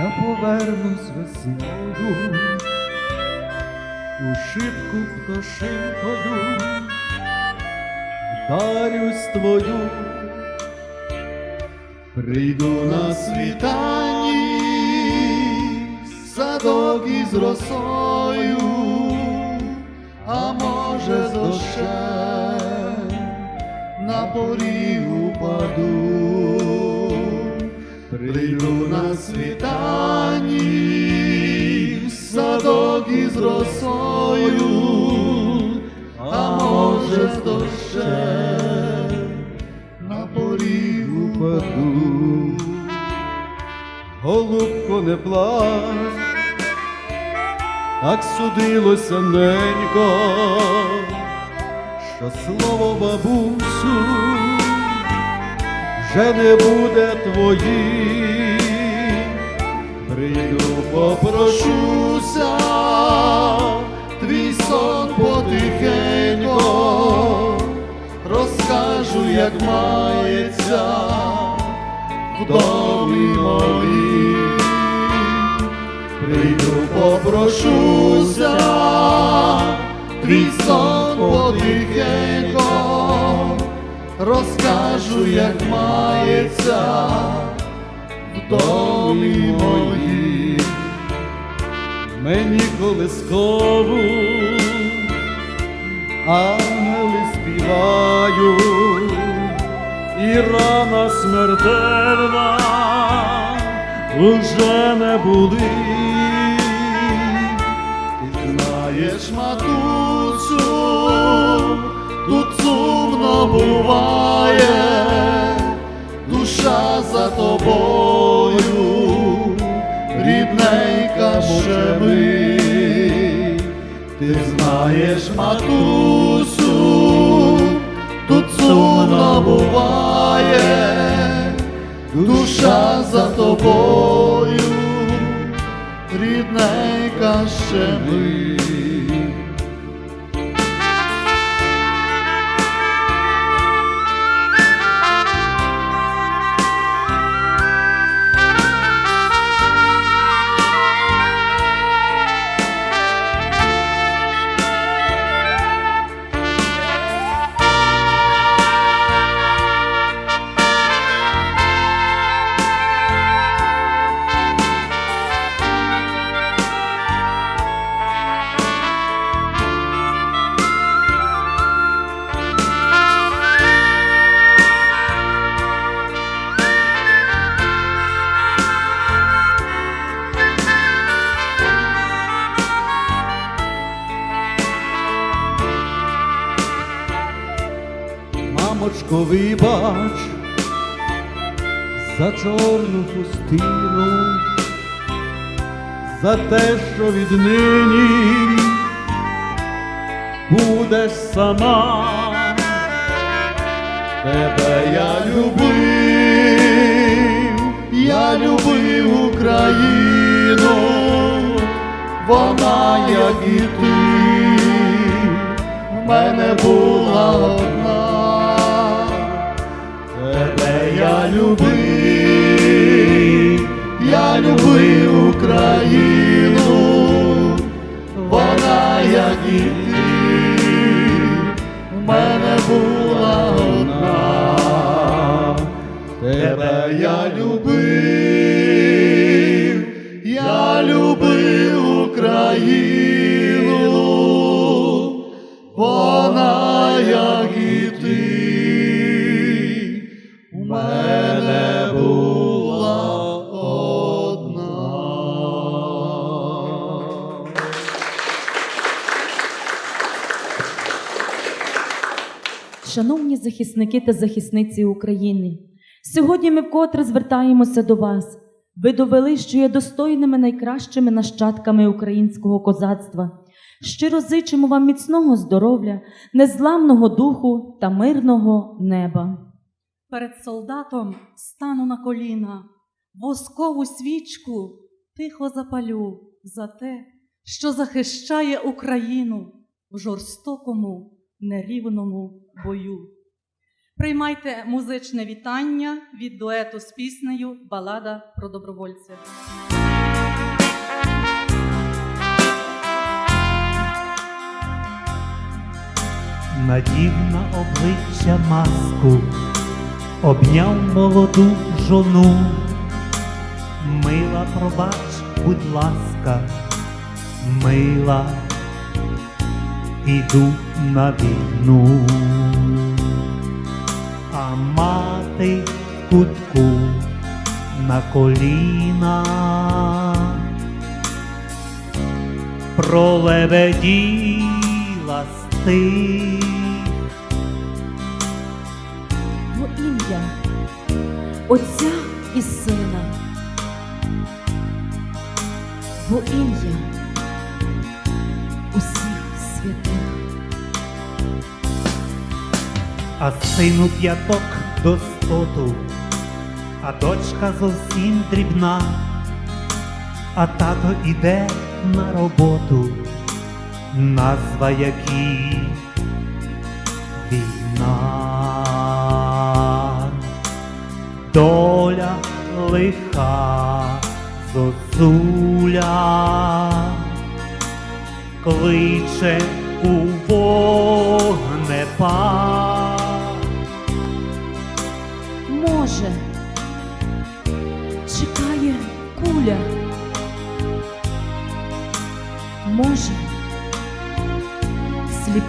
я повернусь весною, у шибку пташинкою, вдарюсь твою, прийду на світанні, садок із росою, а може з дощем на поріг упаду. Прийду на світанні, садок із росою, а може з дощем на поріг упаду. Голубко не плач, так судилося ненько, що слово бабусю вже не буде твоїм, прийду, попрошуся, твій сон потихенько, розкажу, як мається в домі моїм. Прийду, попрошуся, твій сон потихенько, розкажу, як мається в домі моїм. Мені колискову ангели співають, і рана смертельна уже не болить. Буває, душа за тобою, рідненька щемить. Ти знаєш, матусю, тут сумно буває, душа за тобою, рідненька щемить. Вибач за чорну хустину, за те, що віднині будеш сама, тебе я любив, я любив Україну, вона, як і ти, в мене була одна. Я любив, я любив Україну, вона, як і ти, в мене була одна. Тебе я любив, я любив Україну, Шановні захисники та захисниці України, сьогодні ми вкотре звертаємося до вас. Ви довели, що є достойними найкращими нащадками українського козацтва. Щиро зичимо вам міцного здоров'я, незламного духу та мирного неба. Перед солдатом стану на коліна, воскову свічку тихо запалю за те, що захищає Україну в жорстокому, нерівному бою. Приймайте музичне вітання від дуету з піснею Балада про добровольців. Надів на обличчя маску, обняв молоду жону, мила пробач, будь ласка, мила іду на війну, а мати в кутку на коліна. Пролебеділа стих. во ім'я Отця і Сина, во ім'я а сину п'яток до стоту, а дочка зовсім дрібна, а тато іде на роботу, назва якій? Війна, доля лиха зозуля кличе у вогнепад.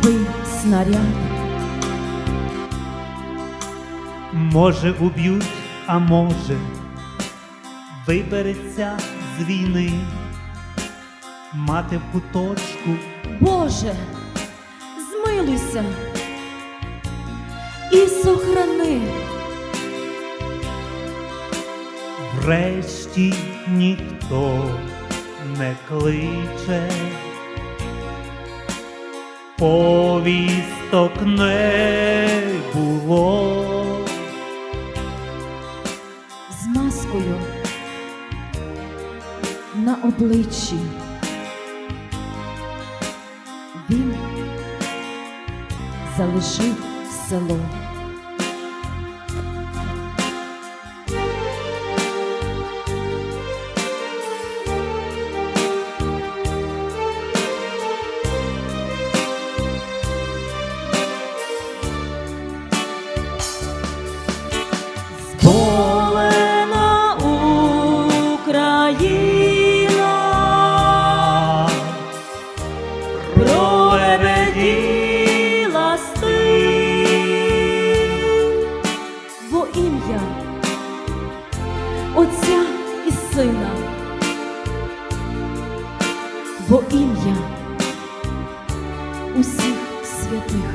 Сліпий снаряд. Може, уб'ють, а може, вибереться з війни, мати в куточку, Боже, змилуйся і сохрани. врешті ніхто не кличе, повісток не було. з маскою на обличчі. Він залишив село. Сина, во ім'я усіх святих,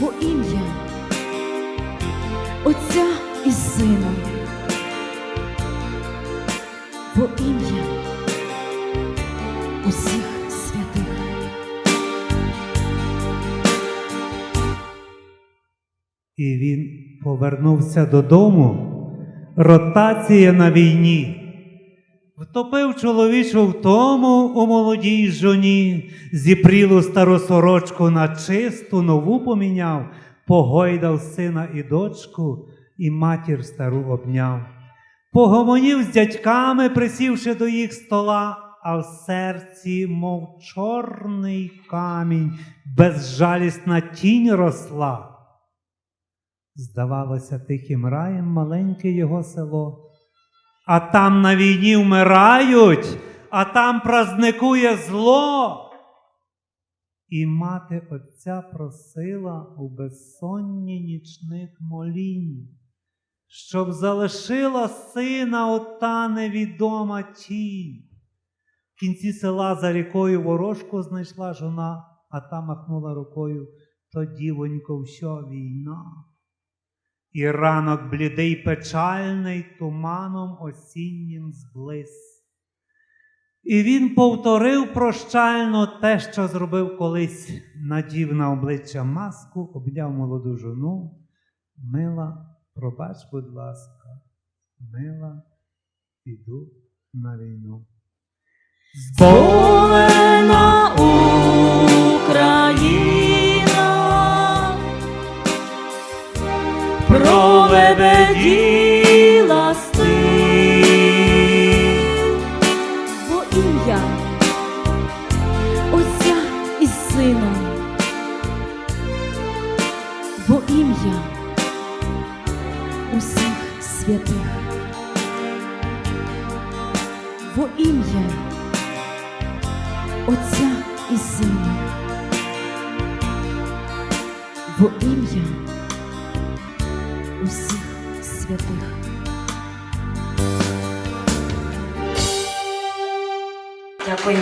во ім'я Отця і Сина, во ім'я усіх святих. І він повернувся додому. Ротація на війні. Втопив чоловічу втому у молодій жоні, зіпрілу стару сорочку на чисту нову поміняв, погойдав сина і дочку, і матір стару обняв. Погомонів з дядьками, присівши до їх стола, а в серці, мов чорний камінь, безжалісна тінь росла. Здавалося, тихим раєм маленьке його село. А там на війні вмирають, а там празникує зло. І мати отця просила у безсонні нічних молінь, щоб залишила сина ота невідома тінь. В кінці села за рікою ворожку знайшла жона, а та махнула рукою, то дівонько, що війна. І ранок блідий печальний туманом осіннім зблис. І він повторив прощально те, що зробив колись, надів на обличчя маску, обняв молоду жону. Мила, пробач, будь ласка, мила, піду на війну. Зболена Україна пролебеділа стих во ім'я Отця і Сина. Во ім'я усіх святих, во ім'я Отця і Сина, во ім'я усіх святих. Дякую.